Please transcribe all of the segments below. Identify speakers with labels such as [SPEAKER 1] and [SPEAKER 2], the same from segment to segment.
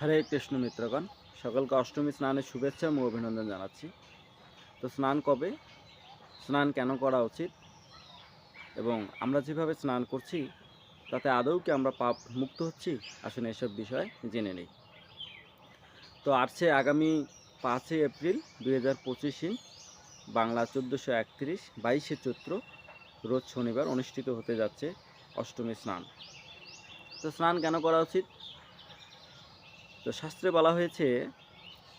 [SPEAKER 1] হরে কৃষ্ণ মিত্রগণ, সকলকে অষ্টমী স্নানের শুভেচ্ছা এবং অভিনন্দন জানাচ্ছি। তো স্নান কবে? স্নান কেন করা উচিত? এবং আমরা যেভাবে স্নান করছি, তাতে আদৌ কি আমরা পাপ মুক্ত হচ্ছি? আসলে এসব বিষয় জেনে নেই। তো আসছে আগামী পাঁচই এপ্রিল দুই হাজার পঁচিশে বাংলা চোদ্দোশো একত্রিশ, বাইশে চৈত্র, রোজ শনিবার অনুষ্ঠিত হতে যাচ্ছে অষ্টমী স্নান। তো স্নান কেন করা উচিত? তো শাস্ত্রে বলা হয়েছে,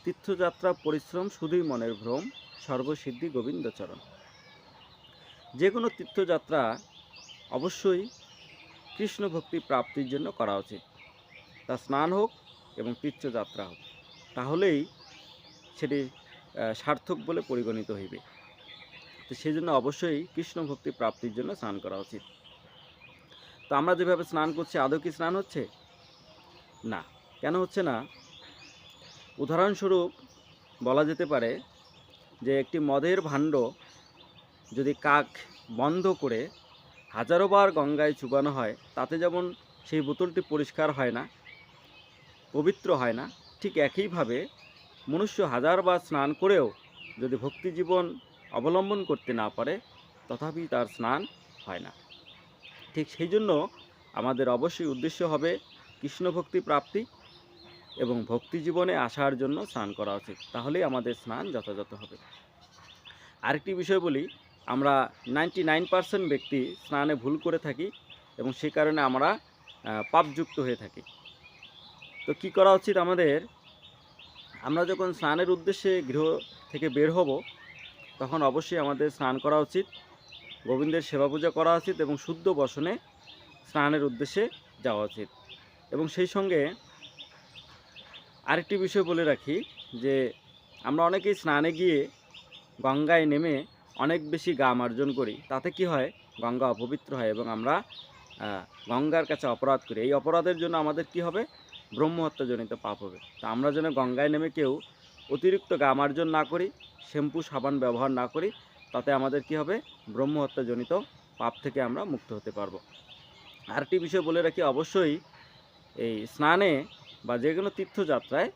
[SPEAKER 1] তীর্থযাত্রা, পরিশ্রম শুধুই মনের ভ্রম সর্বসিদ্ধি গোবিন্দচরণ। যে কোনো তীর্থযাত্রা অবশ্যই কৃষ্ণ ভক্তি প্রাপ্তির জন্য করা উচিত। তা স্নান হোক এবং তীর্থযাত্রা হোক, তাহলেই সেটি সার্থক বলে পরিগণিত হইবে। তো সেই জন্য অবশ্যই কৃষ্ণ ভক্তি প্রাপ্তির জন্য স্নান করা উচিত। তো আমরা যেভাবে স্নান করছি, আদৌ কি স্নান হচ্ছে? না। কেন হচ্ছে না? উদাহরণস্বরূপ বলা যেতে পারে যে একটি মদের ভাণ্ড যদি কাক বন্ধ করে হাজারোবার গঙ্গায় চুবানো হয়, তাতে যেমন সেই বোতলটি পরিষ্কার হয় না, পবিত্র হয় না, ঠিক একইভাবে মনুষ্য হাজারবার স্নান করেও যদি ভক্তি জীবন অবলম্বন করতে না পারে, তথাপি তার স্নান হয় না। ঠিক সেই জন্য আমাদের অবশ্যই উদ্দেশ্য হবে কৃষ্ণ ভক্তি প্রাপ্তি এবং ভক্তি জীবনে আসার জন্য স্নান করা উচিত। তাহলেই আমাদের স্নান যথাযথ হবে। আরেকটি বিষয় বলি, আমরা নাইনটি নাইন পার্সেন্ট ব্যক্তি স্নানে ভুল করে থাকি এবং সে কারণে আমরা পাপযুক্ত হয়ে থাকি। তো কি করা উচিত আমাদের? আমরা যখন স্নানের উদ্দেশ্যে গৃহ থেকে বের হব, তখন অবশ্যই আমাদের স্নান করা উচিত, গোবিন্দের সেবা পূজা করা উচিত এবং শুদ্ধ বসনে স্নানের উদ্দেশ্যে যাওয়া উচিত। এবং সেই সঙ্গে আরেকটি বিষয় বলে রাখি যে, আমরা অনেকেই স্নানে গিয়ে গঙ্গায় নেমে অনেক বেশি গা মার্জন করি। তাতে কি হয়? গঙ্গা অপবিত্র হয় এবং আমরা গঙ্গার কাছে অপরাধ করি। এই অপরাধের জন্য আমাদের কি হবে? ব্রহ্মহত্যাজনিত পাপ হবে। তা আমরা যেন গঙ্গায় নেমে কেউ অতিরিক্ত গা মার্জন না করি, শ্যাম্পু, সাবান ব্যবহার না করি, তাতে আমাদের কি হবে? ব্রহ্মহত্যাজনিত পাপ থেকে আমরা মুক্ত হতে পারব। আরেকটি বিষয় বলে রাখি, অবশ্যই এই স্নানে বা যে কোনো তীর্থযাত্রায়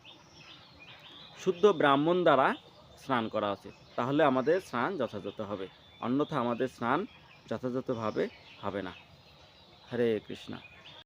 [SPEAKER 1] শুদ্ধ ব্রাহ্মণ দ্বারা স্নান করা উচিত তাহলে আমাদের স্নান যথাযথ হবে। অন্যথা আমাদের স্নান যথাযথভাবে হবে না। হরে কৃষ্ণ।